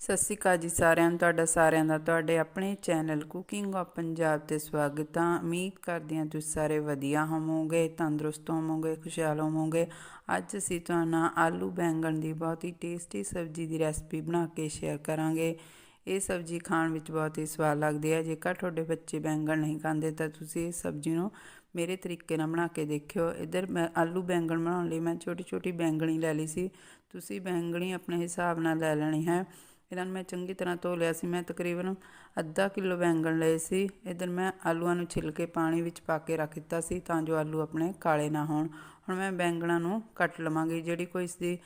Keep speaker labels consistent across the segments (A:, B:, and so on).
A: ਸਤਿ ਸ਼੍ਰੀ ਅਕਾਲ ਜੀ ਸਾਰਿਆਂ ਨੂੰ, ਤੁਹਾਡਾ ਸਾਰਿਆਂ ਦਾ, ਤੁਹਾਡੇ ਆਪਣੇ ਚੈਨਲ ਕੁਕਿੰਗ ਆਫ ਪੰਜਾਬ ਤੇ ਸਵਾਗਤ ਹੈ ਉਮੀਦ ਕਰਦੇ ਹਾਂ ਤੁਸੀਂ ਸਾਰੇ ਵਧੀਆ ਹੋਵੋਗੇ, ਤੰਦਰੁਸਤ ਹੋਵੋਗੇ, ਖੁਸ਼ਹਾਲ ਹੋਵੋਗੇ। ਅੱਜ ਅਸੀਂ ਤੁਹਾਨੂੰ ਆਲੂ ਬੈਂਗਣ ਦੀ ਬਹੁਤ ਹੀ ਟੇਸਟੀ ਸਬਜ਼ੀ ਦੀ ਰੈਸਪੀ ਬਣਾ ਕੇ ਸ਼ੇਅਰ ਕਰਾਂਗੇ। ਇਹ ਸਬਜ਼ੀ ਖਾਣ ਵਿੱਚ ਬਹੁਤ ਹੀ ਸਵਾਦ ਲੱਗਦੀ ਹੈ। ਜੇਕਰ ਤੁਹਾਡੇ ਬੱਚੇ ਬੈਂਗਣ ਨਹੀਂ ਖਾਂਦੇ, ਤਾਂ ਤੁਸੀਂ ਇਸ ਸਬਜ਼ੀ ਨੂੰ ਮੇਰੇ ਤਰੀਕੇ ਨਾਲ ਬਣਾ ਕੇ ਦੇਖਿਓ। ਇੱਧਰ ਮੈਂ ਆਲੂ ਬੈਂਗਣ ਬਣਾਉਣ ਲਈ ਮੈਂ ਛੋਟੀ ਛੋਟੀ ਬੈਂਗਣੀ ਲੈ ਲਈ ਸੀ। ਤੁਸੀਂ ਬੈਂਗਣੀ ਆਪਣੇ ਹਿਸਾਬ ਨਾਲ ਲੈ ਲੈਣੀ ਹੈ। ਇਹਨਾਂ ਨੂੰ ਮੈਂ ਚੰਗੀ ਤਰ੍ਹਾਂ ਧੋ ਲਿਆ ਸੀ। ਮੈਂ ਤਕਰੀਬਨ ਅੱਧਾ ਕਿਲੋ ਬੈਂਗਣ ਲਏ ਸੀ। ਇਧਰ ਮੈਂ ਆਲੂਆਂ ਨੂੰ ਛਿੱਲ ਕੇ ਪਾਣੀ ਵਿੱਚ ਪਾ ਕੇ ਰੱਖ ਦਿੱਤਾ ਸੀ ਤਾਂ ਜੋ ਆਲੂ ਆਪਣੇ ਕਾਲੇ ਨਾ ਹੋਣ। ਹੁਣ ਮੈਂ ਬੈਂਗਣਾਂ ਨੂੰ ਕੱਟ ਲਵਾਂਗੀ। ਜਿਹੜੀ ਕੋਈ ਇਸ ਦੀ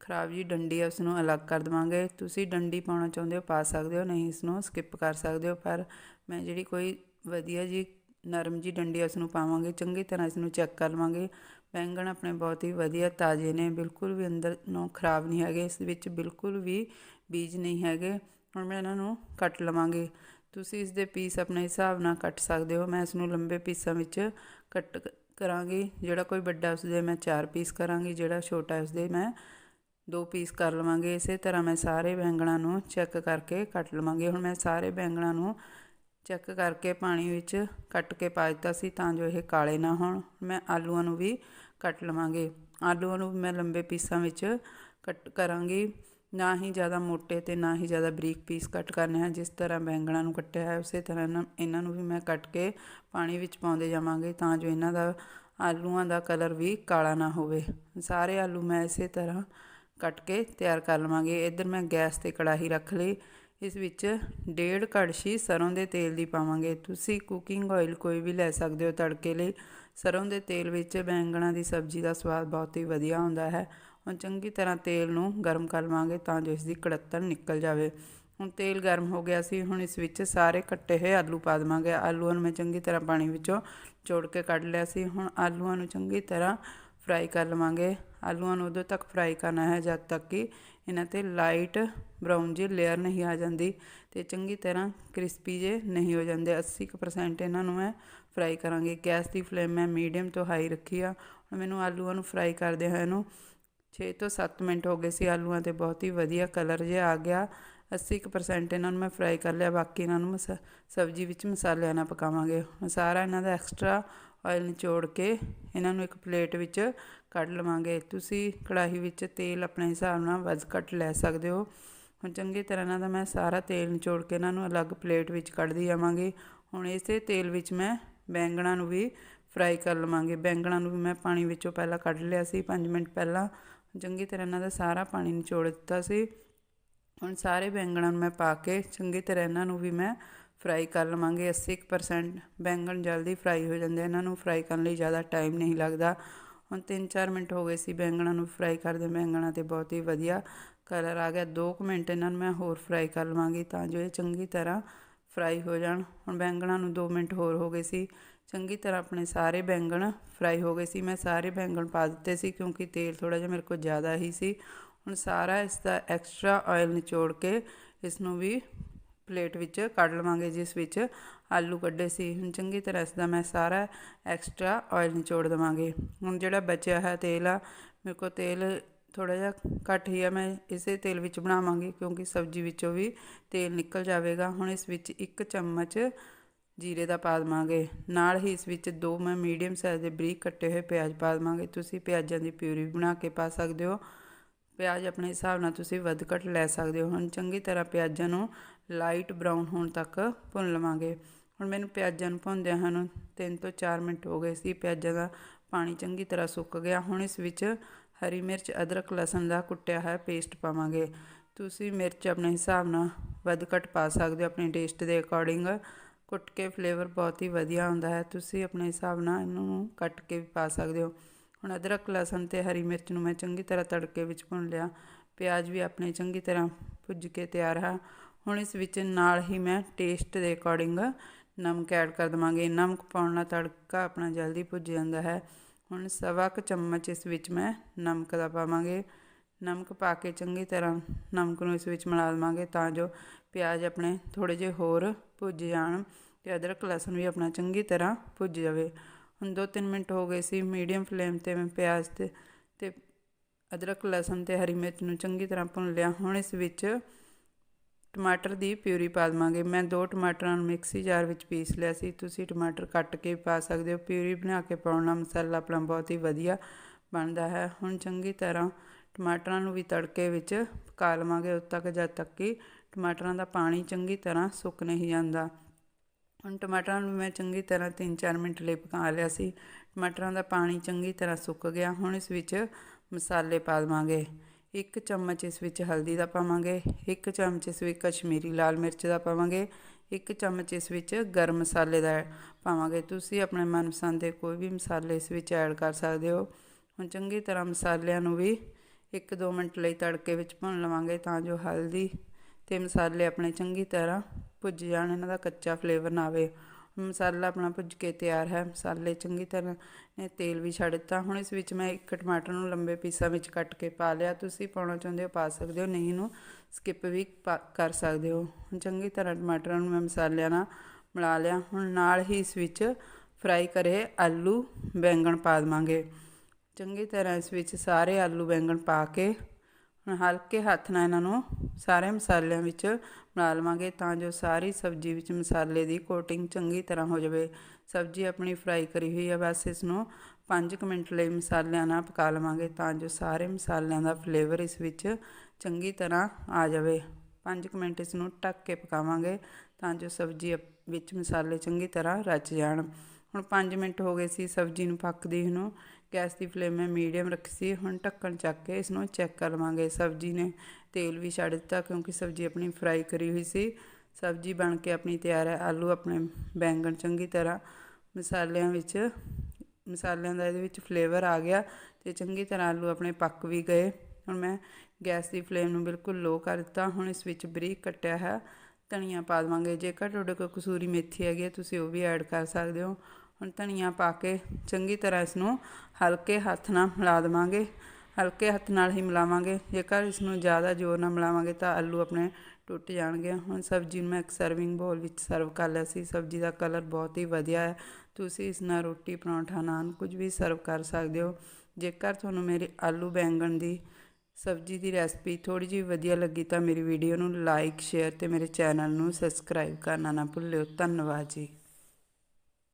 A: ਖਰਾਬ ਜੀ ਡੰਡੀ ਆ ਉਸ ਨੂੰ ਅਲੱਗ ਕਰ ਦਵਾਂਗੇ। ਤੁਸੀਂ ਡੰਡੀ ਪਾਉਣਾ ਚਾਹੁੰਦੇ ਹੋ, ਪਾ ਸਕਦੇ ਹੋ। ਨਹੀਂ ਇਸ ਨੂੰ ਸਕਿਪ ਕਰ ਸਕਦੇ ਹੋ। ਪਰ ਮੈਂ ਜਿਹੜੀ ਕੋਈ ਵਧੀਆ ਜੀ ਨਰਮ ਜੀ ਡੰਡੀ ਉਸ ਨੂੰ ਪਾਵਾਂਗੇ। ਚੰਗੀ ਤਰ੍ਹਾਂ ਇਸ ਨੂੰ ਚੈੱਕ ਕਰ ਲਵਾਂਗੇ। ਬੈਂਗਣ ਆਪਣੇ ਬਹੁਤ ਹੀ ਵਧੀਆ ਤਾਜ਼ੇ ਨੇ, ਬਿਲਕੁਲ ਵੀ ਅੰਦਰ ਨੂੰ ਖਰਾਬ ਨਹੀਂ ਹੈਗੇ, ਇਸ ਵਿੱਚ ਬਿਲਕੁਲ ਵੀ ਬੀਜ ਨਹੀਂ ਹੈਗੇ। ਹੁਣ ਮੈਂ ਇਹਨਾਂ ਨੂੰ ਕੱਟ ਲਵਾਂਗੇ। ਤੁਸੀਂ ਇਸ ਦੇ ਪੀਸ ਆਪਣੇ ਹਿਸਾਬ ਨਾਲ ਕੱਟ ਸਕਦੇ ਹੋ। ਮੈਂ ਇਸ ਨੂੰ ਲੰਬੇ ਪੀਸਾਂ ਵਿੱਚ ਕੱਟ ਕਰਾਂਗੀ। ਜਿਹੜਾ ਕੋਈ ਵੱਡਾ ਉਸ ਦੇ ਮੈਂ 4 ਪੀਸ ਕਰਾਂਗੀ, ਜਿਹੜਾ ਛੋਟਾ ਉਸ ਦੇ ਮੈਂ ਦੋ ਪੀਸ ਕਰ ਲਵਾਂਗੇ। ਇਸੇ ਤਰ੍ਹਾਂ ਮੈਂ ਸਾਰੇ ਬੈਂਗਣਾਂ ਨੂੰ ਚੈੱਕ ਕਰਕੇ ਕੱਟ ਲਵਾਂਗੇ। ਹੁਣ ਮੈਂ ਸਾਰੇ ਬੈਂਗਣਾਂ ਨੂੰ ਚੈੱਕ ਕਰਕੇ ਪਾਣੀ ਵਿੱਚ ਕੱਟ ਕੇ ਪਾ ਦਿੱਤਾ ਸੀ ਤਾਂ ਜੋ ਇਹ ਕਾਲੇ ਨਾ ਹੋਣ। ਮੈਂ ਆਲੂਆਂ ਨੂੰ ਵੀ ਕੱਟ ਲਵਾਂਗੇ। ਆਲੂਆਂ ਨੂੰ ਮੈਂ ਲੰਬੇ ਪੀਸਾਂ ਵਿੱਚ ਕੱਟ ਕਰਾਂਗੀ। ਨਾ ਹੀ ਜ਼ਿਆਦਾ ਮੋਟੇ ਤੇ ਨਾ ਹੀ ਜ਼ਿਆਦਾ ਬਰੀਕ ਪੀਸ ਕੱਟ ਕਰਨੇ ਹਨ। ਜਿਸ ਤਰ੍ਹਾਂ ਬੈਂਗਣਾਂ ਨੂੰ ਕੱਟਿਆ ਹੈ, ਉਸੇ ਤਰ੍ਹਾਂ ਇਹਨਾਂ ਨੂੰ ਵੀ ਮੈਂ ਕੱਟ ਕੇ ਪਾਣੀ ਵਿੱਚ ਪਾਉਂਦੇ ਜਾਵਾਂਗੇ ਤਾਂ ਜੋ ਇਹਨਾਂ ਦਾ ਆਲੂਆਂ ਦਾ ਕਲਰ ਵੀ ਕਾਲਾ ਨਾ ਹੋਵੇ। ਸਾਰੇ ਆਲੂ ਮੈਂ ਇਸੇ ਤਰ੍ਹਾਂ ਕੱਟ ਕੇ ਤਿਆਰ ਕਰ ਲਵਾਂਗੇ। ਇੱਧਰ ਮੈਂ ਗੈਸ ਤੇ ਕੜਾਹੀ ਰੱਖ ਲਈ। ਇਸ ਵਿੱਚ ਡੇਢ ਕੜਛੀ ਸਰੋਂ ਦੇ ਤੇਲ ਦੀ ਪਾਵਾਂਗੇ। ਤੁਸੀਂ ਕੁਕਿੰਗ ਆਇਲ ਕੋਈ ਵੀ ਲੈ ਸਕਦੇ ਹੋ ਤੜਕੇ ਲਈ। ਸਰੋਂ ਦੇ ਤੇਲ ਵਿੱਚ ਬੈਂਗਣਾਂ ਦੀ ਸਬਜ਼ੀ ਦਾ ਸਵਾਦ ਬਹੁਤ ਹੀ ਵਧੀਆ ਹੁੰਦਾ ਹੈ। ਹੁਣ ਚੰਗੀ ਤਰ੍ਹਾਂ ਤੇਲ ਨੂੰ ਗਰਮ ਕਰ ਲਵਾਂਗੇ ਤਾਂ ਜੋ ਇਸ ਦੀ ਕੜੱਤਣ ਨਿਕਲ ਜਾਵੇ। ਹੁਣ ਤੇਲ ਗਰਮ ਹੋ ਗਿਆ ਸੀ, ਹੁਣ ਇਸ ਵਿੱਚ ਸਾਰੇ ਕੱਟੇ ਹੋਏ ਆਲੂ ਪਾ ਦਵਾਂਗੇ। ਆਲੂਆਂ ਨੂੰ ਮੈਂ ਚੰਗੀ ਤਰ੍ਹਾਂ ਪਾਣੀ ਵਿੱਚੋਂ ਚੋੜ ਕੇ ਕੱਢ ਲਿਆ ਸੀ। ਹੁਣ ਆਲੂਆਂ ਨੂੰ ਚੰਗੀ ਤਰ੍ਹਾਂ ਫਰਾਈ ਕਰ ਲਵਾਂਗੇ। ਆਲੂਆਂ ਨੂੰ ਉਦੋਂ ਤੱਕ ਫਰਾਈ ਕਰਨਾ ਹੈ ਜਦ ਤੱਕ ਕਿ ਇਹਨਾਂ ਤੇ ਲਾਈਟ ਬਰਾਊਨ ਜੀ ਲੇਅਰ ਨਹੀਂ ਆ ਜਾਂਦੀ ਤੇ ਚੰਗੀ ਤਰ੍ਹਾਂ ਕ੍ਰਿਸਪੀ ਜੇ ਨਹੀਂ ਹੋ ਜਾਂਦੇ। 80% ਇਹਨਾਂ ਨੂੰ ਮੈਂ ਫਰਾਈ ਕਰਾਂਗੇ। ਗੈਸ ਦੀ ਫਲੇਮ ਮੈਂ ਮੀਡੀਅਮ ਤੋਂ ਹਾਈ ਰੱਖੀ ਆ। ਹੁਣ ਮੈਨੂੰ ਆਲੂਆਂ ਨੂੰ ਫਰਾਈ ਕਰਦੇ ਹੋਏ ਨੂੰ 6 ਤੋਂ 7 ਮਿੰਟ ਹੋ ਗਏ ਸੀ। ਆਲੂਆਂ ਤੇ ਬਹੁਤ ਹੀ ਵਧੀਆ ਕਲਰ ਜਿਹਾ ਆ ਗਿਆ। 80% ਇਹਨਾਂ ਨੂੰ ਮੈਂ ਫਰਾਈ ਕਰ ਲਿਆ। ਬਾਕੀ ਇਹਨਾਂ ਨੂੰ ਸਬਜ਼ੀ ਵਿੱਚ ਮਸਾਲਿਆਂ ਨਾਲ ਪਕਾਵਾਂਗੇ। ਸਾਰਾ ਇਹਨਾਂ ਦਾ ਐਕਸਟਰਾ ਆਇਲ ਨਿਚੋੜ ਕੇ ਇਹਨਾਂ ਨੂੰ ਇੱਕ ਪਲੇਟ ਵਿੱਚ ਕੱਢ ਲਵਾਂਗੇ। ਤੁਸੀਂ ਕੜਾਹੀ ਵਿੱਚ ਤੇਲ ਆਪਣੇ ਹਿਸਾਬ ਨਾਲ ਵੱਧ ਘੱਟ ਲੈ ਸਕਦੇ ਹੋ। ਹੁਣ ਚੰਗੀ ਤਰ੍ਹਾਂ ਨਾਲ ਦਾ ਮੈਂ ਸਾਰਾ ਤੇਲ ਨਿਚੋੜ ਕੇ ਇਹਨਾਂ ਨੂੰ ਅਲੱਗ ਪਲੇਟ ਵਿੱਚ ਕੱਢਦੀ ਜਾਵਾਂਗੀ ਹੁਣ ਇਸੇ ਤੇਲ ਵਿੱਚ ਮੈਂ ਬੈਂਗਣਾਂ ਨੂੰ ਵੀ ਫਰਾਈ ਕਰ ਲਵਾਂਗੇ। ਬੈਂਗਣਾ ਨੂੰ ਵੀ ਮੈਂ ਪਾਣੀ ਵਿੱਚੋਂ ਪਹਿਲਾਂ ਕੱਢ ਲਿਆ ਸੀ 5 ਮਿੰਟ ਪਹਿਲਾਂ। ਚੰਗੀ ਤਰ੍ਹਾਂ ਇਹਨਾਂ ਦਾ ਸਾਰਾ ਪਾਣੀ ਨਿਚੋੜ ਦਿੱਤਾ ਸੀ। ਹੁਣ ਸਾਰੇ ਬੈਂਗਣਾ ਨੂੰ ਮੈਂ ਪਾ ਕੇ ਚੰਗੀ ਤਰ੍ਹਾਂ ਇਹਨਾਂ ਨੂੰ ਵੀ ਮੈਂ ਫਰਾਈ ਕਰ ਲਵਾਂਗੇ। 80% ਬੈਂਗਣ ਜਲਦੀ ਫਰਾਈ ਹੋ ਜਾਂਦੇ ਇਹਨਾਂ ਨੂੰ ਫਰਾਈ ਕਰਨ ਲਈ ਜ਼ਿਆਦਾ ਟਾਈਮ ਨਹੀਂ ਲੱਗਦਾ। ਹੁਣ 3-4 ਮਿੰਟ ਹੋ ਗਏ ਸੀ ਬੈਂਗਣਾਂ ਨੂੰ ਫਰਾਈ ਕਰਦੇ ਬੈਂਗਣਾਂ ਤੇ ਬਹੁਤ ਹੀ ਵਧੀਆ ਕਲਰ ਆ ਗਿਆ। 2 ਮਿੰਟ ਇਹਨਾਂ ਨੂੰ ਮੈਂ ਹੋਰ ਫਰਾਈ ਕਰ ਲਵਾਂਗੀ ਤਾਂ ਜੋ ਇਹ ਚੰਗੀ ਤਰ੍ਹਾਂ ਫਰਾਈ ਹੋ ਜਾਣ। ਹੁਣ ਬੈਂਗਣਾਂ ਨੂੰ 2 ਮਿੰਟ ਹੋਰ ਹੋ ਗਏ ਸੀ। ਚੰਗੀ ਤਰ੍ਹਾਂ ਆਪਣੇ ਸਾਰੇ ਬੈਂਗਣ ਫਰਾਈ ਹੋ ਗਏ ਸੀ। ਮੈਂ ਸਾਰੇ ਬੈਂਗਣ ਪਾ ਦਿੱਤੇ ਸੀ ਕਿਉਂਕਿ ਤੇਲ ਥੋੜਾ ਜਿਹਾ ਮੇਰੇ ਕੋਲ ਜ਼ਿਆਦਾ ਹੀ ਸੀ। ਹੁਣ ਸਾਰਾ ਇਸ ਦਾ ਐਕਸਟਰਾ ਆਇਲ ਨਿਚੋੜ ਕੇ ਇਸ ਨੂੰ ਵੀ ਪਲੇਟ ਵਿੱਚ ਕੱਢ ਲਵਾਂਗੇ, ਜਿਸ ਵਿੱਚ ਆਲੂ ਕੱਢੇ ਸੀ। ਹੁਣ ਚੰਗੀ ਤਰ੍ਹਾਂ ਇਸ ਦਾ ਮੈਂ ਸਾਰਾ ਐਕਸਟਰਾ ਆਇਲ ਨਿਚੋੜ ਦਵਾਂਗੇ। ਹੁਣ ਜਿਹੜਾ ਬਚਿਆ ਹੈ ਤੇਲ ਆ, ਮੇਰੇ ਕੋਲ ਤੇਲ ਥੋੜਾ ਜਿਹਾ ਘੱਟ ਹੀ ਆ, ਮੈਂ ਇਸੇ ਤੇਲ ਵਿੱਚ ਬਣਾਵਾਂਗੀ, ਕਿਉਂਕਿ ਸਬਜ਼ੀ ਵਿੱਚੋਂ ਵੀ ਤੇਲ ਨਿਕਲ ਜਾਵੇਗਾ। ਹੁਣ ਇਸ ਵਿੱਚ ਇੱਕ ਚਮਚ ਜੀਰੇ ਦਾ ਪਾ ਦਵਾਂਗੇ। ਨਾਲ ਹੀ ਇਸ ਵਿੱਚ ਦੋ ਮੈਂ ਮੀਡੀਅਮ ਸਾਈਜ਼ ਦੇ ਬਰੀਕ ਕੱਟੇ ਹੋਏ ਪਿਆਜ਼ ਪਾ ਦਵਾਂਗੇ। ਤੁਸੀਂ ਪਿਆਜ਼ਾਂ ਦੀ ਪਿਊਰੀ ਬਣਾ ਕੇ ਪਾ ਸਕਦੇ ਹੋ। ਪਿਆਜ਼ ਆਪਣੇ ਹਿਸਾਬ ਨਾਲ ਤੁਸੀਂ ਵੱਧ ਘੱਟ ਲੈ ਸਕਦੇ ਹੋ। ਹੁਣ ਚੰਗੀ ਤਰ੍ਹਾਂ ਪਿਆਜ਼ਾਂ ਨੂੰ ਲਾਈਟ ਬਰਾਊਨ ਹੋਣ ਤੱਕ ਭੁੰਨ ਲਵਾਂਗੇ। ਹੁਣ ਮੈਨੂੰ ਪਿਆਜ਼ਾਂ ਨੂੰ ਭੁੰਨਦਿਆਂ ਹਨ। 3 ਤੋਂ 4 ਮਿੰਟ ਹੋ ਗਏ ਸੀ। ਪਿਆਜ਼ਾਂ ਦਾ ਪਾਣੀ ਚੰਗੀ ਤਰ੍ਹਾਂ ਸੁੱਕ ਗਿਆ। ਹੁਣ ਇਸ ਵਿੱਚ ਹਰੀ ਮਿਰਚ, ਅਦਰਕ, ਲਸਣ ਦਾ ਕੁੱਟਿਆ ਹੋਇਆ ਪੇਸਟ ਪਾਵਾਂਗੇ। ਤੁਸੀਂ ਮਿਰਚ ਆਪਣੇ ਹਿਸਾਬ ਨਾਲ ਵੱਧ ਘੱਟ ਪਾ ਸਕਦੇ ਹੋ। ਆਪਣੇ ਟੇਸਟ ਦੇ ਅਕੋਰਡਿੰਗ ਕੁੱਟ ਕੇ ਫਲੇਵਰ ਬਹੁਤ ਹੀ ਵਧੀਆ ਆਉਂਦਾ ਹੈ। ਤੁਸੀਂ ਆਪਣੇ ਹਿਸਾਬ ਨਾਲ ਇਹਨੂੰ ਕੱਟ ਕੇ ਵੀ ਪਾ ਸਕਦੇ ਹੋ। ਹੁਣ ਅਦਰਕ, ਲਸਣ ਤੇ ਹਰੀ ਮਿਰਚ ਨੂੰ ਮੈਂ ਚੰਗੀ ਤਰ੍ਹਾਂ ਤੜਕੇ ਵਿੱਚ ਭੁੰਨ ਲਿਆ। ਪਿਆਜ਼ ਵੀ ਆਪਣੇ ਚੰਗੀ ਤਰ੍ਹਾਂ ਭੁੱਜ ਕੇ ਤਿਆਰ ਹੈ। ਹੁਣ ਇਸ ਵਿੱਚ ਨਾਲ ਹੀ ਮੈਂ ਟੇਸਟ ਦੇ ਅਕੋਰਡਿੰਗ ਨਮਕ ਐਡ ਕਰ ਦਵਾਂਗੇ। ਨਮਕ ਪਾਉਣ ਨਾਲ ਤੜਕਾ ਆਪਣਾ ਜਲਦੀ ਭੁੱਜ ਜਾਂਦਾ ਹੈ। ਹੁਣ ਸਵਾ ਕੁ ਚਮਚ ਇਸ ਵਿੱਚ ਮੈਂ ਨਮਕ ਦਾ ਪਾਵਾਂਗੇ। ਨਮਕ ਪਾ ਕੇ ਚੰਗੀ ਤਰ੍ਹਾਂ ਨਮਕ ਨੂੰ ਇਸ ਵਿੱਚ ਮਿਲਾ ਦਵਾਂਗੇ ਤਾਂ ਜੋ ਪਿਆਜ਼ ਆਪਣੇ ਥੋੜੇ ਜਿਹਾ ਹੋਰ ਭੁੱਜ ਜਾਣ ਤੇ ਅਦਰਕ, ਲਸਣ ਵੀ ਆਪਣਾ ਚੰਗੀ ਤਰ੍ਹਾਂ ਭੁੱਜ ਜਾਵੇ। ਹੁਣ 2-3 ਮਿੰਟ ਹੋ ਗਏ ਸੀ। ਮੀਡੀਅਮ ਫਲੇਮ ਤੇ ਮੈਂ ਪਿਆਜ਼ ਤੇ ਤੇ ਅਦਰਕ, ਲਸਣ ਤੇ ਹਰੀ ਮਿਰਚ ਨੂੰ ਚੰਗੀ ਤਰ੍ਹਾਂ ਭੁੰਨ ਲਿਆ। ਹੁਣ ਇਸ ਵਿੱਚ ਟਮਾਟਰ ਦੀ ਪਿਊਰੀ ਪਾ ਦੇਵਾਂਗੇ। ਮੈਂ ਦੋ ਟਮਾਟਰਾਂ ਨੂੰ ਮਿਕਸੀ ਜਾਰ ਵਿੱਚ ਪੀਸ ਲਿਆ ਸੀ। ਤੁਸੀਂ ਟਮਾਟਰ ਕੱਟ ਕੇ ਪਾ ਸਕਦੇ ਹੋ। ਪਿਊਰੀ ਬਣਾ ਕੇ ਪਾਉਣ ਨਾਲ ਮਸਾਲਾ ਆਪਣਾ ਬਹੁਤ ਹੀ ਵਧੀਆ ਬਣਦਾ ਹੈ। ਹੁਣ ਚੰਗੀ ਤਰ੍ਹਾਂ ਟਮਾਟਰਾਂ ਨੂੰ ਵੀ ਤੜਕੇ ਵਿੱਚ ਪਕਾ ਲਵਾਂਗੇ। ਉਦੋਂ ਤੱਕ ਜਦ ਤੱਕ ਕਿ ਟਮਾਟਰਾਂ ਦਾ ਪਾਣੀ ਚੰਗੀ ਤਰ੍ਹਾਂ ਸੁੱਕ ਨਹੀਂ ਜਾਂਦਾ। ਹੁਣ ਟਮਾਟਰਾਂ ਨੂੰ ਮੈਂ ਚੰਗੀ ਤਰ੍ਹਾਂ 3-4 ਮਿੰਟ ਲਈ ਪਕਾ ਲਿਆ ਸੀ। ਟਮਾਟਰਾਂ ਦਾ ਪਾਣੀ ਚੰਗੀ ਤਰ੍ਹਾਂ ਸੁੱਕ ਗਿਆ। ਹੁਣ ਇਸ ਵਿੱਚ ਮਸਾਲੇ ਪਾ ਦੇਵਾਂਗੇ। ਇੱਕ ਚਮਚ ਇਸ ਵਿੱਚ ਹਲਦੀ ਦਾ ਪਾਵਾਂਗੇ, ਇੱਕ ਚਮਚ ਇਸ ਵਿੱਚ ਕਸ਼ਮੀਰੀ ਲਾਲ ਮਿਰਚ ਦਾ ਪਾਵਾਂਗੇ, ਇੱਕ ਚਮਚ ਇਸ ਵਿੱਚ ਗਰਮ ਮਸਾਲੇ ਦਾ ਪਾਵਾਂਗੇ। ਤੁਸੀਂ ਆਪਣੇ ਮਨਪਸੰਦ ਦੇ ਕੋਈ ਵੀ ਮਸਾਲੇ ਇਸ ਵਿੱਚ ਐਡ ਕਰ ਸਕਦੇ ਹੋ। ਹੁਣ ਚੰਗੀ ਤਰ੍ਹਾਂ ਮਸਾਲਿਆਂ ਨੂੰ ਵੀ 1-2 ਮਿੰਟ ਲਈ ਤੜਕੇ ਵਿੱਚ ਭੁੰਨ ਲਵਾਂਗੇ ਤਾਂ ਜੋ ਹਲਦੀ ਤੇ ਮਸਾਲੇ ਆਪਣੇ ਚੰਗੀ ਤਰ੍ਹਾਂ ਭੁੱਜ ਜਾਣ, ਇਹਨਾਂ ਦਾ ਕੱਚਾ ਫਲੇਵਰ ਨਾ ਆਵੇ। ਮਸਾਲਾ ਆਪਣਾ ਭੁੱਜ ਕੇ ਤਿਆਰ ਹੈ, ਮਸਾਲੇ ਚੰਗੀ ਤਰ੍ਹਾਂ ਨੇ ਤੇਲ ਵੀ ਛੱਡ ਦਿੱਤਾ। ਹੁਣ ਇਸ ਵਿੱਚ ਮੈਂ ਇੱਕ ਟਮਾਟਰ ਨੂੰ ਲੰਬੇ ਪੀਸਾਂ ਵਿੱਚ ਕੱਟ ਕੇ ਪਾ ਲਿਆ। ਤੁਸੀਂ ਪਾਉਣਾ ਚਾਹੁੰਦੇ ਹੋ ਪਾ ਸਕਦੇ ਹੋ, ਨਹੀਂ ਇਹਨੂੰ ਸਕਿਪ ਵੀ ਪਾ- ਕਰ ਸਕਦੇ ਹੋ। ਚੰਗੀ ਤਰ੍ਹਾਂ ਟਮਾਟਰਾਂ ਨੂੰ ਮੈਂ ਮਸਾਲਿਆਂ ਨਾਲ ਮਿਲਾ ਲਿਆ। ਹੁਣ ਨਾਲ ਹੀ ਇਸ ਵਿੱਚ ਫਰਾਈ ਕਰੇ ਆਲੂ ਬੈਂਗਣ ਪਾ ਦੇਵਾਂਗੇ। ਚੰਗੀ ਤਰ੍ਹਾਂ ਇਸ ਵਿੱਚ ਸਾਰੇ ਆਲੂ ਬੈਂਗਣ ਪਾ ਕੇ ਹੁਣ ਹਲਕੇ ਹੱਥ ਨਾਲ ਇਹਨਾਂ ਨੂੰ ਸਾਰੇ ਮਸਾਲਿਆਂ ਵਿੱਚ ਮਿਲਾ ਲਵਾਂਗੇ ਤਾਂ ਜੋ ਸਾਰੀ ਸਬਜ਼ੀ ਵਿੱਚ ਮਸਾਲੇ ਦੀ ਕੋਟਿੰਗ ਚੰਗੀ ਤਰ੍ਹਾਂ ਹੋ ਜਾਵੇ। ਸਬਜ਼ੀ ਆਪਣੀ ਫਰਾਈ ਕਰੀ ਹੋਈ ਹੈ ਬਸ ਇਸ ਨੂੰ 5 ਮਿੰਟ ਲਈ ਮਸਾਲਿਆਂ ਨਾਲ ਪਕਾ ਲਵਾਂਗੇ ਤਾਂ ਜੋ ਸਾਰੇ ਮਸਾਲਿਆਂ ਦਾ ਫਲੇਵਰ ਇਸ ਵਿੱਚ ਚੰਗੀ ਤਰ੍ਹਾਂ ਆ ਜਾਵੇ। 5 ਮਿੰਟ ਇਸ ਨੂੰ ਢੱਕ ਕੇ ਪਕਾਵਾਂਗੇ ਤਾਂ ਜੋ ਸਬਜ਼ੀ ਵਿੱਚ ਮਸਾਲੇ ਚੰਗੀ ਤਰ੍ਹਾਂ ਰਚ ਜਾਣ। ਹੁਣ 5 ਮਿੰਟ ਹੋ ਗਏ ਸੀ ਸਬਜ਼ੀ ਨੂੰ ਪੱਕਦੀ ਨੂੰ, ਗੈਸ ਦੀ ਫਲੇਮ ਮੈਂ ਮੀਡੀਅਮ ਰੱਖੀ ਸੀ, ਹੁਣ ਢੱਕਣ ਚੱਕ ਕੇ ਇਸ ਨੂੰ ਚੈੱਕ ਕਰ ਲਵਾਂਗੇ। ਸਬਜ਼ੀ ਨੇ ਤੇਲ ਵੀ ਛੱਡ ਦਿੱਤਾ ਕਿਉਂਕਿ ਸਬਜ਼ੀ ਆਪਣੀ ਫਰਾਈ ਕਰੀ ਹੋਈ ਸੀ। ਸਬਜ਼ੀ ਬਣ ਕੇ ਆਪਣੀ ਤਿਆਰ ਹੈ, ਆਲੂ ਆਪਣੇ ਬੈਂਗਣ ਚੰਗੀ ਤਰ੍ਹਾਂ ਮਸਾਲਿਆਂ ਵਿੱਚ, ਮਸਾਲਿਆਂ ਦਾ ਇਹਦੇ ਵਿੱਚ ਫਲੇਵਰ ਆ ਗਿਆ ਤੇ ਚੰਗੀ ਤਰ੍ਹਾਂ ਆਲੂ ਆਪਣੇ ਪੱਕ ਵੀ ਗਏ। ਹੁਣ ਮੈਂ ਗੈਸ ਦੀ ਫਲੇਮ ਨੂੰ ਬਿਲਕੁਲ ਲੋ ਕਰ ਦਿੱਤਾ, ਹੁਣ ਇਸ ਵਿੱਚ ਬਰੀਕ ਕੱਟਿਆ ਹੈ। ਧਨੀਆ ਪਾ ਦੇਵਾਂਗੇ, ਜੇਕਰ ਤੁਹਾਡੇ ਕੋਲ ਕਸੂਰੀ ਮੇਥੀ ਹੈਗੀ ਹੈ, ਤੁਸੀਂ ਉਹ ਵੀ ਐਡ ਕਰ ਸਕਦੇ ਹੋ। ਹੁਣ ਧਨੀਆ ਪਾ ਕੇ ਚੰਗੀ ਤਰ੍ਹਾਂ ਇਸ ਨੂੰ ਹਲਕੇ ਹੱਥ ਨਾਲ ਮਿਲਾ ਦੇਵਾਂਗੇ। ਹਲਕੇ ਹੱਥ ਨਾਲ ਹੀ ਮਿਲਾਵਾਂਗੇ। ਜੇਕਰ ਇਸ ਨੂੰ ਜ਼ਿਆਦਾ ਜ਼ੋਰ ਨਾਲ ਮਿਲਾਵਾਂਗੇ ਤਾਂ ਆਲੂ ਆਪਣੇ ਟੁੱਟ ਜਾਣਗੇ। ਹੁਣ ਸਬਜ਼ੀ ਨੂੰ ਮੈਂ ਇੱਕ ਸਰਵਿੰਗ ਬੋਲ ਵਿੱਚ ਸਰਵ ਕਰ ਲਿਆ ਸੀ। ਸਬਜ਼ੀ ਦਾ ਕਲਰ ਬਹੁਤ ਹੀ ਵਧੀਆ ਹੈ। ਤੁਸੀਂ ਇਸ ਨਾਲ ਰੋਟੀ, ਪਰੌਂਠਾ, ਨਾਨ ਕੁਝ ਵੀ ਸਰਵ ਕਰ ਸਕਦੇ ਹੋ। ਜੇਕਰ ਤੁਹਾਨੂੰ ਮੇਰੀ ਆਲੂ ਬੈਂਗਣ ਦੀ ਸਬਜ਼ੀ ਦੀ ਰੈਸਪੀ ਥੋੜੀ ਜਿਹੀ ਵਧੀਆ ਲੱਗੀ ਤਾਂ ਮੇਰੀ ਵੀਡੀਓ ਨੂੰ ਲਾਈਕ ਸ਼ੇਅਰ ਤੇ ਮੇਰੇ ਚੈਨਲ ਨੂੰ ਸਬਸਕ੍ਰਾਈਬ ਕਰਨਾ ਨਾ ਭੁੱਲਿਓ। ਧੰਨਵਾਦ ਜੀ।